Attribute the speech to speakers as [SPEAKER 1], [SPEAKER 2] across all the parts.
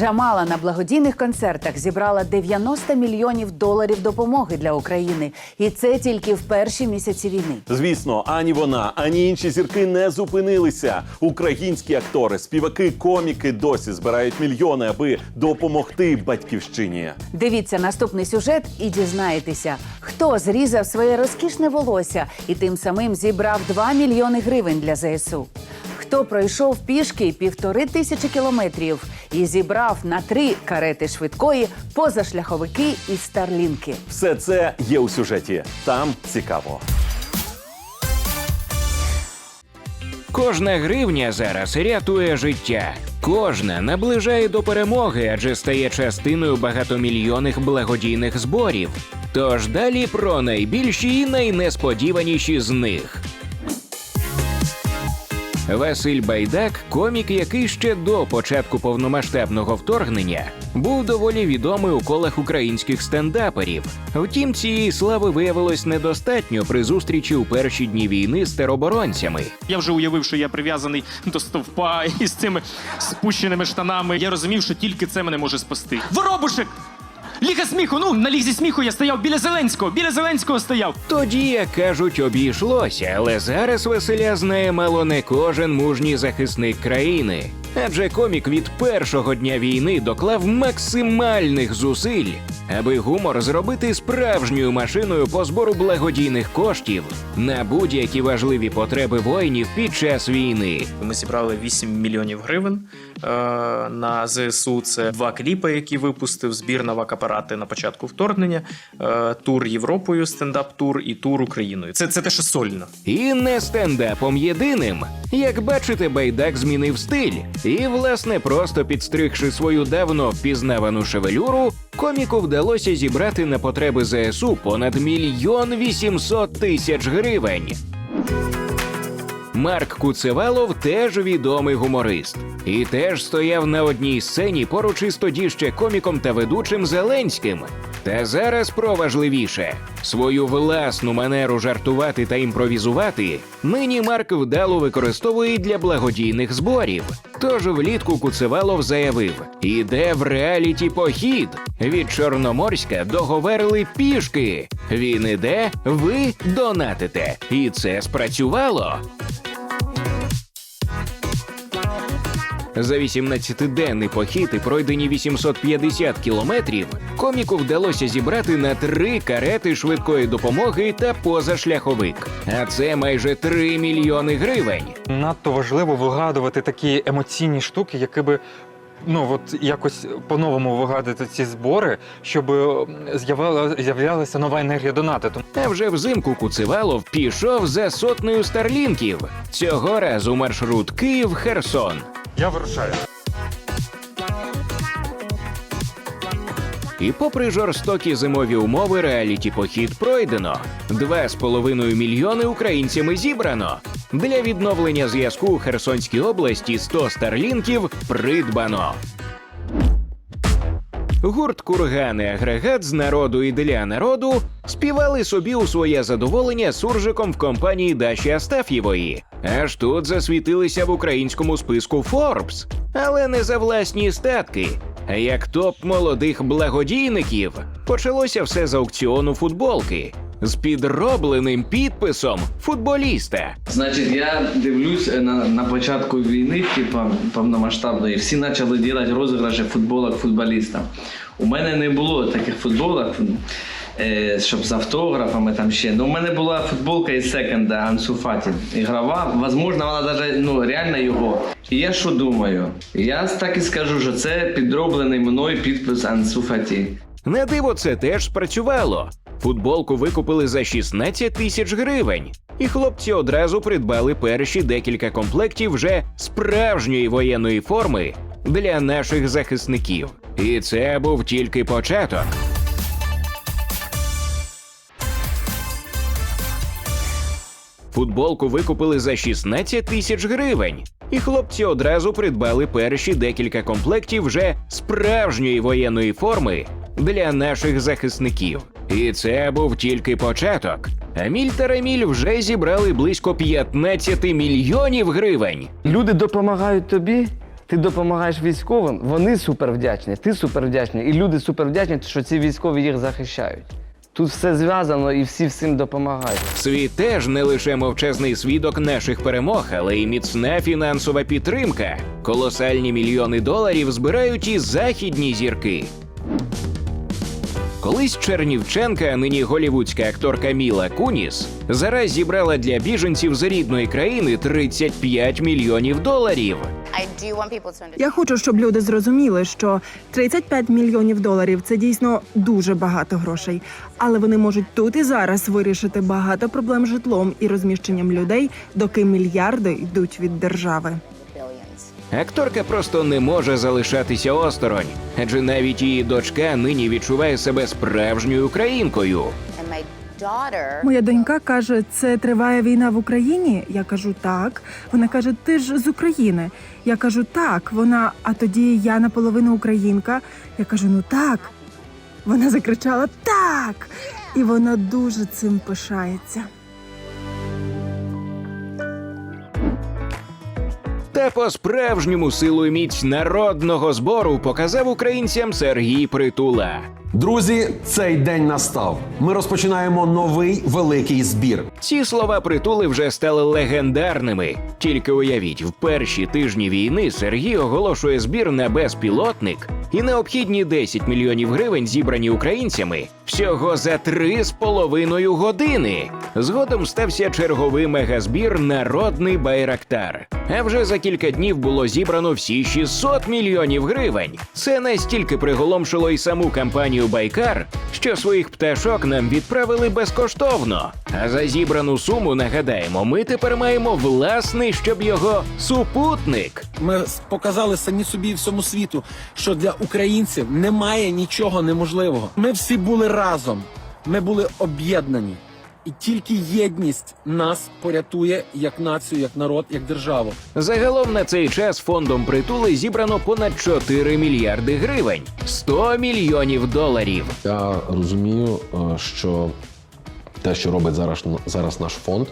[SPEAKER 1] Джамала на благодійних концертах зібрала 90 мільйонів доларів допомоги для України, і це тільки в перші місяці війни.
[SPEAKER 2] Звісно, ані вона, ані інші зірки не зупинилися. Українські актори, співаки, коміки досі збирають мільйони, аби допомогти батьківщині.
[SPEAKER 1] Дивіться наступний сюжет і дізнаєтеся, хто зрізав своє розкішне волосся і тим самим зібрав 2 мільйони гривень для ЗСУ. Хто пройшов пішки півтори тисячі кілометрів і зібрав на три карети швидкої позашляховики і старлінки.
[SPEAKER 2] Все це є у сюжеті. Там цікаво.
[SPEAKER 3] Кожна гривня зараз рятує життя. Кожна наближає до перемоги, адже стає частиною багатомільйонних благодійних зборів. Тож далі про найбільші і найнесподіваніші з них. Василь Байдак, комік, який ще до початку повномасштабного вторгнення був доволі відомий у колах українських стендаперів. Втім, цієї слави виявилось недостатньо при зустрічі у перші дні війни з тероборонцями.
[SPEAKER 4] Я вже уявив, що я прив'язаний до стовпа із цими спущеними штанами. Я розумів, що тільки це мене може спасти. Воробушек! Ліга сміху! Ну, на лізі сміху я стояв біля Зеленського, біля Зеленського стояв.
[SPEAKER 3] Тоді, як кажуть, обійшлося, але зараз Василя знає мало не кожен мужній захисник країни. Адже комік від першого дня війни доклав максимальних зусиль, аби гумор зробити справжньою машиною по збору благодійних коштів на будь-які важливі потреби воїнів під час війни.
[SPEAKER 4] Ми зібрали 8 мільйонів гривень е, на ЗСУ. Це два кліпи, які випустив збір на вак-апарати на початку вторгнення, е, тур Європою, стендап-тур і тур Україною. Це, це те, що сольно.
[SPEAKER 3] І не стендапом єдиним. Як бачите, байдак змінив стиль. І, власне, просто підстригши свою давно впізнавану шевелюру, коміку вдалося зібрати на потреби ЗСУ понад мільйон вісімсот тисяч гривень. Марк Куцевалов теж відомий гуморист. І теж стояв на одній сцені поруч із тоді ще коміком та ведучим Зеленським. Та зараз про важливіше свою власну манеру жартувати та імпровізувати. Нині Марк вдало використовує для благодійних зборів. Тож влітку Куцевалов заявив: іде в реаліті похід. Від Чорноморська договорили пішки. Він іде, ви донатите. І це спрацювало. За 18-денний похід і пройдені 850 кілометрів коміку вдалося зібрати на три карети швидкої допомоги та позашляховик. А це майже 3 мільйони гривень.
[SPEAKER 5] Надто важливо вигадувати такі емоційні штуки, які би. Ну от якось по-новому вигадати ці збори, щоб е, з'являлася нова енергія донату.
[SPEAKER 3] А вже взимку Куцевалов пішов за сотнею старлінків. Цього разу маршрут Київ-Херсон.
[SPEAKER 5] Я вирушаю.
[SPEAKER 3] І попри жорстокі зимові умови, реаліті похід пройдено. Два з половиною мільйони українцями зібрано. Для відновлення зв'язку у Херсонській області 100 старлінків придбано. Гурт Кургани агрегат з народу і для народу співали собі у своє задоволення суржиком в компанії Даші Астаф'євої. Аж тут засвітилися в українському списку Forbes. але не за власні статки. Як топ молодих благодійників почалося все з аукціону футболки з підробленим підписом футболіста.
[SPEAKER 6] Значить, я дивлюсь е, на, на початку війни, типа повномасштабної, всі почали робити розіграші футболок футболістам. У мене не було таких футболок, е, щоб з автографами там ще. Ну, у мене була футболка із секонда Ансу Фаті. Ігрова. Возможно, вона навіть ну, реально його. І я що думаю? Я так і скажу, що це підроблений мною підпис Ансу Фаті.
[SPEAKER 3] На диво, це теж спрацювало. Футболку викупили за 16 тисяч гривень, і хлопці одразу придбали перші декілька комплектів вже справжньої воєнної форми для наших захисників. І це був тільки початок. Футболку викупили за 16 тисяч гривень, і хлопці одразу придбали перші декілька комплектів вже справжньої воєнної форми для наших захисників. І це був тільки початок. Аміль та Раміль вже зібрали близько 15 мільйонів гривень.
[SPEAKER 7] Люди допомагають тобі, Ти допомагаєш військовим, вони супер вдячні, ти супер вдячний, і люди супер вдячні, що ці військові їх захищають. Тут все зв'язано і всі всім допомагають.
[SPEAKER 3] Світ теж не лише мовчазний свідок наших перемог, але й міцна фінансова підтримка. Колосальні мільйони доларів збирають і західні зірки. Колись Чернівченка, а нині голівудська акторка Міла Куніс, зараз зібрала для біженців з рідної країни 35 мільйонів доларів.
[SPEAKER 8] Я хочу, щоб люди зрозуміли, що 35 мільйонів доларів це дійсно дуже багато грошей, але вони можуть тут і зараз вирішити багато проблем з житлом і розміщенням людей, доки мільярди йдуть від держави.
[SPEAKER 3] Акторка просто не може залишатися осторонь, адже навіть її дочка нині відчуває себе справжньою українкою.
[SPEAKER 8] Моя донька каже: це триває війна в Україні. Я кажу так. Вона каже: Ти ж з України. Я кажу так. Вона, а тоді я наполовину українка. Я кажу, ну так. Вона закричала так, і вона дуже цим пишається.
[SPEAKER 3] Та по-справжньому силу і міць народного збору показав українцям Сергій Притула.
[SPEAKER 9] Друзі, цей день настав. Ми розпочинаємо новий великий збір.
[SPEAKER 3] Ці слова притули вже стали легендарними. Тільки уявіть, в перші тижні війни Сергій оголошує збір на безпілотник і необхідні 10 мільйонів гривень, зібрані українцями, всього за три з половиною години. Згодом стався черговий мегазбір Народний Байрактар. А вже за кілька днів було зібрано всі 600 мільйонів гривень. Це настільки приголомшило і саму кампанію Байкар, що своїх пташок нам відправили безкоштовно. А за зібрану суму нагадаємо, ми тепер маємо власний, щоб його супутник.
[SPEAKER 10] Ми показали самі собі всьому світу, що для українців немає нічого неможливого. Ми всі були разом, ми були об'єднані, і тільки єдність нас порятує як націю, як народ, як державу.
[SPEAKER 3] Загалом на цей час фондом притули зібрано понад 4 мільярди гривень, 100 мільйонів доларів.
[SPEAKER 9] Я розумію, е, що те, що робить зараз, зараз наш фонд,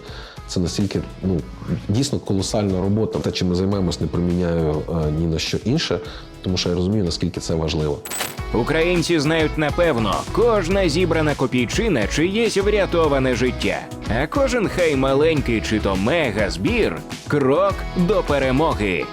[SPEAKER 9] це настільки ну дійсно колосальна робота. Те, чим ми займаємось, не приміняю е, ні на що інше, тому що я розумію, наскільки це важливо.
[SPEAKER 3] Українці знають напевно, кожна зібрана копійчина чиєсь врятоване життя. А кожен хай маленький чи то мега збір крок до перемоги.